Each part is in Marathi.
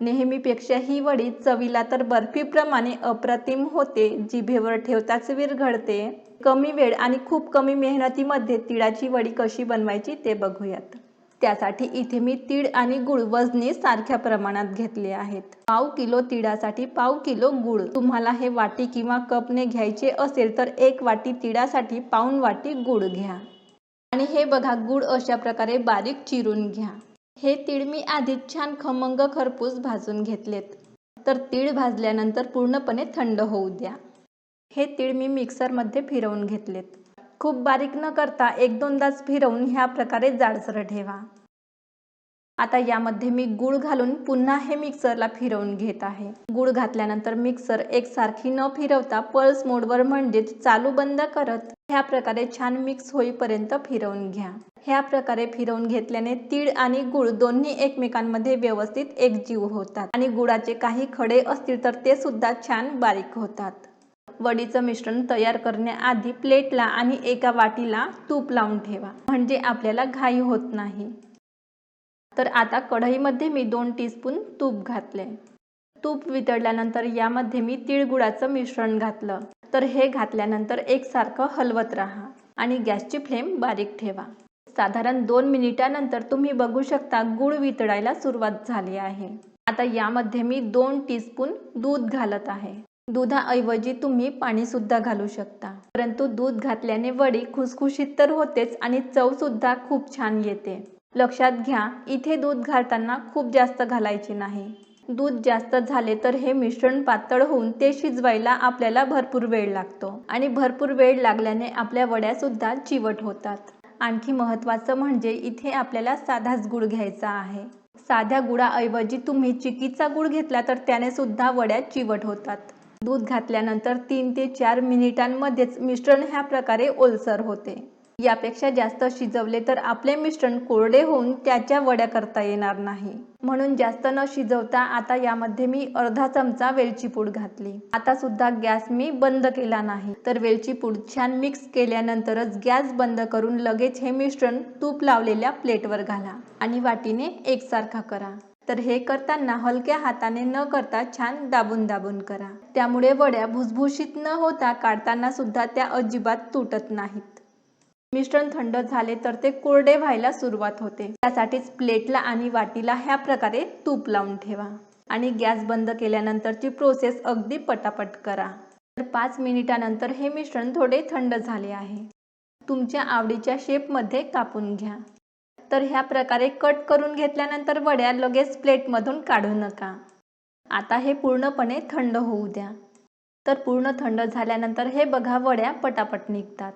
नेहमीपेक्षा ही वडी चवीला तर बर्फीप्रमाणे अप्रतिम होते जिभेवर ठेवताच विरघळते. कमी वेळ आणि खूप कमी मेहनतीमध्ये तिळाची वडी कशी बनवायची ते बघूयात. त्यासाठी इथे मी तीळ आणि गुळ वजनी सारख्या प्रमाणात घेतले आहेत. पाव किलो तिळासाठी पाव किलो गुळ. तुम्हाला हे वाटी किंवा कपने घ्यायचे असेल तर एक वाटी तिळासाठी पाऊन वाटी गुळ घ्या. आणि हे बघा गुळ अशा प्रकारे बारीक चिरून घ्या. हे तीळ मी आधीच छान खमंग खरपूस भाजून घेतलेत. तर तीळ भाजल्यानंतर पूर्णपणे थंड होऊ द्या. हे तीळ मी मिक्सरमध्ये फिरवून घेतलेत. खूप बारीक न करता एक दोनदाच फिरवून ह्या प्रकारे जाडसर ठेवा. आता यामध्ये मी गूळ घालून पुन्हा हे मिक्सरला फिरवून घेत आहे. गूळ घातल्यानंतर मिक्सर एकसारखी न फिरवता पल्स मोडवर म्हणजेच चालू बंद करत ह्या प्रकारे छान मिक्स होईपर्यंत फिरवून घ्या. ह्या प्रकारे फिरवून घेतल्याने तीळ आणि गुळ दोन्ही एकमेकांमध्ये व्यवस्थित एकजीव होतात आणि गुळाचे काही खडे असतील तर ते सुद्धा छान बारीक होतात. वडीचं मिश्रण तयार करण्याआधी प्लेटला आणि एका वाटीला तूप लावून ठेवा. म्हणजे आपल्याला घाई होत नाही. तर आता कढईमध्ये मी दोन टीस्पून तूप घातले. तूप वितळल्यानंतर यामध्ये मी तिळगुळाचं मिश्रण घातलं. तर हे घातल्यानंतर एकसारखं हलवत राहा आणि गॅसची फ्लेम बारीक ठेवा. साधारण दोन मिनिटानंतर तुम्ही बघू शकता गूळ वितळायला सुरुवात झाली आहे. आता यामध्ये मी दोन टीस्पून दूध घालत आहे. दुधाऐवजी तुम्ही पाणी सुद्धा घालू शकता. परंतु दूध घातल्याने वडी खुसखुशीत तर होतेच आणि चव सुद्धा खूप छान येते. लक्षात घ्या इथे दूध घालताना खूप जास्त घालायचे नाही. दूध जास्त झाले तर हे मिश्रण पातळ होऊन ते शिजवायला आपल्याला भरपूर वेळ लागतो आणि भरपूर वेळ लागल्याने आपल्या वड्या सुद्धा चिवट होतात. आणखी महत्त्वाचं म्हणजे इथे आपल्याला साधाच गुळ घ्यायचा आहे. साध्या गुळाऐवजी तुम्ही चिकीचा गुळ घेतला तर त्याने सुद्धा वड्या चिवट होतात. दूध घातल्यानंतर तीन ते चार मिनिटांमध्येच मिश्रण ह्या प्रकारे ओलसर होते. यापेक्षा जास्त शिजवले तर आपले मिश्रण कोरडे होऊन त्याच्या वड्या करता येणार नाही. म्हणून जास्त न शिजवता आता यामध्ये मी अर्धा चमचा वेलची पूड घातली. आता सुद्धा गॅस मी बंद केला नाही. तर वेलची पूड छान मिक्स केल्यानंतरच गॅस बंद करून लगेच हे मिश्रण तूप लावलेल्या प्लेटवर घाला आणि वाटीने एकसारखा करा. तर हे करताना हलक्या हाताने न करता छान दाबून दाबून करा. त्यामुळे वड्या भुसभुशीत न होता काढताना सुद्धा त्या अजिबात तुटत नाहीत. मिश्रण थंड झाले तर ते कोरडे व्हायला सुरुवात होते. त्यासाठीच प्लेटला आणि वाटीला ह्या प्रकारे तूप लावून ठेवा आणि गॅस बंद केल्यानंतरची प्रोसेस अगदी पटापट करा. तर पाच मिनिटानंतर हे मिश्रण थोडे थंड झाले आहे. तुमच्या आवडीच्या शेपमध्ये कापून घ्या. तर ह्या प्रकारे कट करून घेतल्यानंतर वड्या लगेच प्लेटमधून काढू नका. आता हे पूर्णपणे थंड होऊ द्या. तर पूर्ण थंड झाल्यानंतर हे बघा वड्या पटापट निघतात.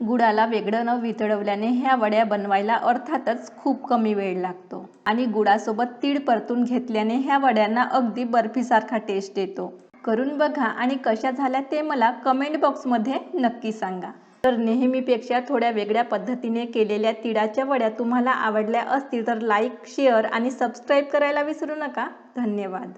गुडाला वेगळं न वितळवल्याने ह्या वड्या बनवायला अर्थातच खूप कमी वेळ लागतो. आणि गुडासोबत तीळ परतून घेतल्याने ह्या वड्यांना अगदी बर्फीसारखा टेस्ट येतो. करून बघा आणि कशा झाल्या ते मला कमेंट बॉक्समध्ये नक्की सांगा. तर नेहमीपेक्षा थोड्या वेगळ्या पद्धतीने केलेल्या तिळाच्या वड्या तुम्हाला आवडल्या असतील तर लाईक शेअर आणि सबस्क्राईब करायला विसरू नका. धन्यवाद.